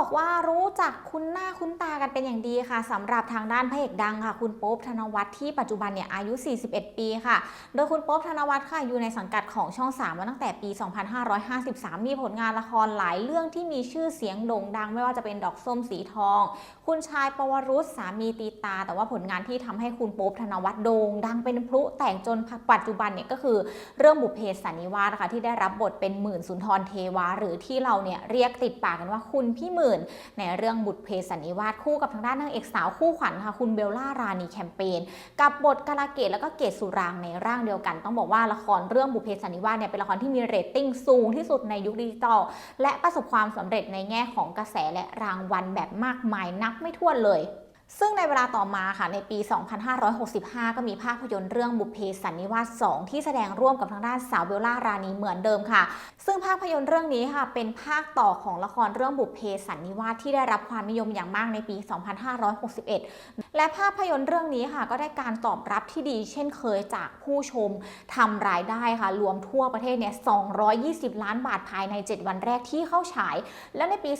อกว่ารู้จักคุ้นหน้าคุ้นตากันเป็นอย่างดีค่ะสำหรับทางด้านพระเอกดังค่ะ คุณโป๊บธนวัฒน์ที่ปัจจุบันเนี่ยอายุ 41 ปีค่ะ โดยคุณโป๊บธนวัฒน์ค่ะอยู่ในสังกัดของช่อง 3 มาตั้งแต่ปี 2553 มีผลงานละครหลายเรื่องที่มีชื่อเสียงโด่งดัง ไม่ว่าจะเป็นดอกส้มสีทอง คุณชายปวรุษสามีตีตา แต่ว่าผลงานที่ทำให้คุณโป๊บธนวัฒน์โด่งดังเป็นพลุแตกจนปัจจุบันเนี่ยก็คือเรื่องบุพเพสันนิวาสนะคะที่ได้รับบทเป็นหมื่นสุนทรเทวา หรือที่เราเนี่ยเรียกติดปากกันว่าคุณพี่หมื่นในเรื่องบุตรเพสันนิวาสคู่กับทางด้านนางเอกสาวคู่ขวัญค่ะคุณเบลล่ารานีแคมเปญกับบทกาลเกตแล้วก็เกตสุรางในร่างเดียวกัน ต้องบอกว่าละครเรื่องบุพเพสันนิวาสเนี่ยเป็นละครที่มีเรตติ้งสูงที่สุดในยุคดิจิตอลและประสบความสำเร็จในแง่ของกระแสและรางวัลแบบมากมายนับไม่ถ้วนเลย ซึ่งในเวลาต่อมาค่ะในปี 2565 ก็มีภาพยนตร์เรื่องบุพเพสันนิวาส 2 ที่แสดงร่วมกับทางด้านสาวเบลล่ารานีเหมือนเดิมค่ะ ซึ่งภาพยนตร์เรื่องนี้ค่ะ เป็นภาคต่อของละครเรื่องบุพเพสันนิวาสที่ได้รับความนิยมอย่างมากในปี 2561 และภาพยนตร์เรื่องนี้ค่ะ ก็ได้การตอบรับที่ดี เช่นเคยจากผู้ชมทำรายได้ค่ะ รวมทั่วประเทศเนี่ย 220 ล้านบาทภายใน 7 วันแรกที่เข้าฉาย และในปี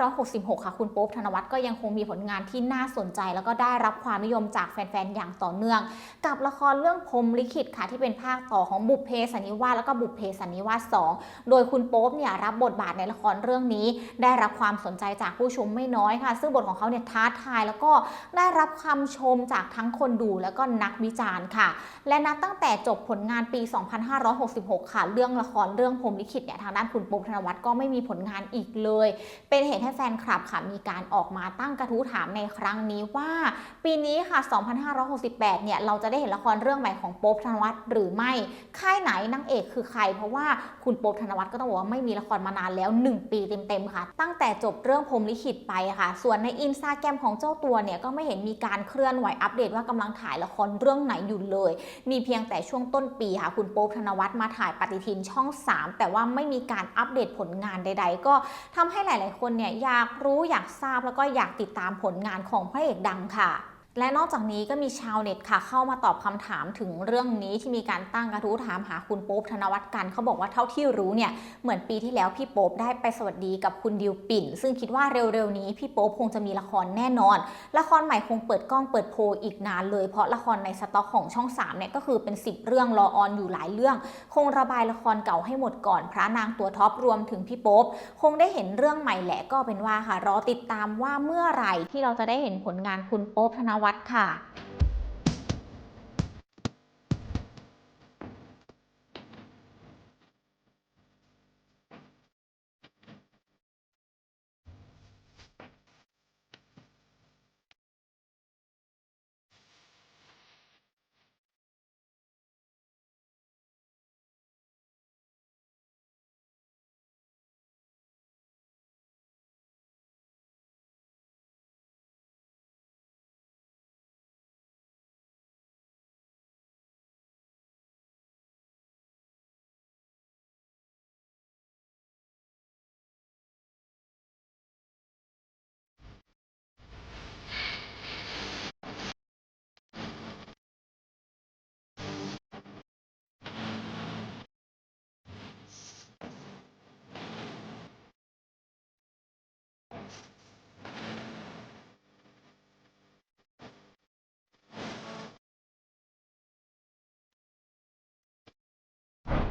2566 ค่ะ คุณโป๊บธนวัฒน์ก็ยังคงมีผลงานที่น่าสนใจ แล้วก็ได้รับความนิยมจากแฟนๆอย่างต่อเนื่อง กับละครเรื่องพรมลิขิตค่ะที่เป็นภาคต่อของบุพเพสันนิวาสแล้วก็บุพเพสันนิวาส2โดยคุณโป๊บเนี่ยรับบทบาทในละครเรื่องนี้ ได้รับความสนใจจากผู้ชมไม่น้อยค่ะ ซึ่งบทของเขาเนี่ยท้าทายแล้วก็ได้รับคำชมจากทั้งคนดูแล้วก็นักวิจารณ์ค่ะ และนับตั้งแต่จบผลงานปี 2566 ค่ะ เรื่องละครเรื่องพรมลิขิตเนี่ยทางด้านคุณโป๊บธนวัฒน์ก็ไม่มีผลงานอีกเลย เป็นเหตุให้แฟนคลับค่ะมีการออกมาตั้งกระทู้ถามในครั้งนี้ว่า ปีนี้ค่ะ 2568 เนี่ย เราจะได้เห็นละครเรื่องใหม่ของโป๊บธนวัฒน์หรือไม่ ค่ายไหนนางเอกคือใคร เพราะว่าคุณโป๊บธนวัฒน์ก็ต้องบอกว่าไม่มีละครมานานแล้ว 1 ปีเต็มๆค่ะ ตั้งแต่จบเรื่องพรมลิขิตไปค่ะ ส่วนในอินสตาแกรมของเจ้าตัวเนี่ยก็ไม่เห็นมีการเคลื่อนไหวอัปเดตว่ากำลังถ่ายละครเรื่องไหนอยู่เลย มีเพียงแต่ช่วงต้นปีค่ะคุณโป๊บธนวัฒน์มาถ่ายปฏิทินช่อง 3 แต่ว่าไม่มีการอัปเดตผลงานใด ๆ ก็ทำให้หลาย ๆ คนเนี่ยอยากรู้อยากทราบแล้วก็อยากติดตามผลงานของพระเอกดังค่ะ และนอกจากนี้ก็มีชาวเน็ตค่ะ เข้ามาตอบคำถามถึงเรื่องนี้ที่มีการตั้งกระทู้ถามหาคุณโป๊บธนวัฒน์กันเขาบอกว่าเท่าที่รู้เนี่ยเหมือนปีที่แล้วพี่โป๊บได้ไปสวัสดีกับคุณดิวปิ่น ซึ่งคิดว่าเร็วๆนี้พี่โป๊บคงจะมีละครแน่นอน ละครใหม่คงเปิดกล้องเปิดโพลอีกนานเลย เพราะละครในสต็อกของช่อง3เนี่ยก็คือเป็น 10 เรื่องรอออนอยู่หลายเรื่อง คงระบายละครเก่าให้หมดก่อน พระนางตัวท็อปรวมถึงพี่โป๊บคงได้เห็นเรื่องใหม่แหละก็เป็นว่าค่ะรอติดตามว่าเมื่อไหร่ที่เราจะได้เห็นผลงานคุณโป๊บธนวัฒน์วัดค่ะ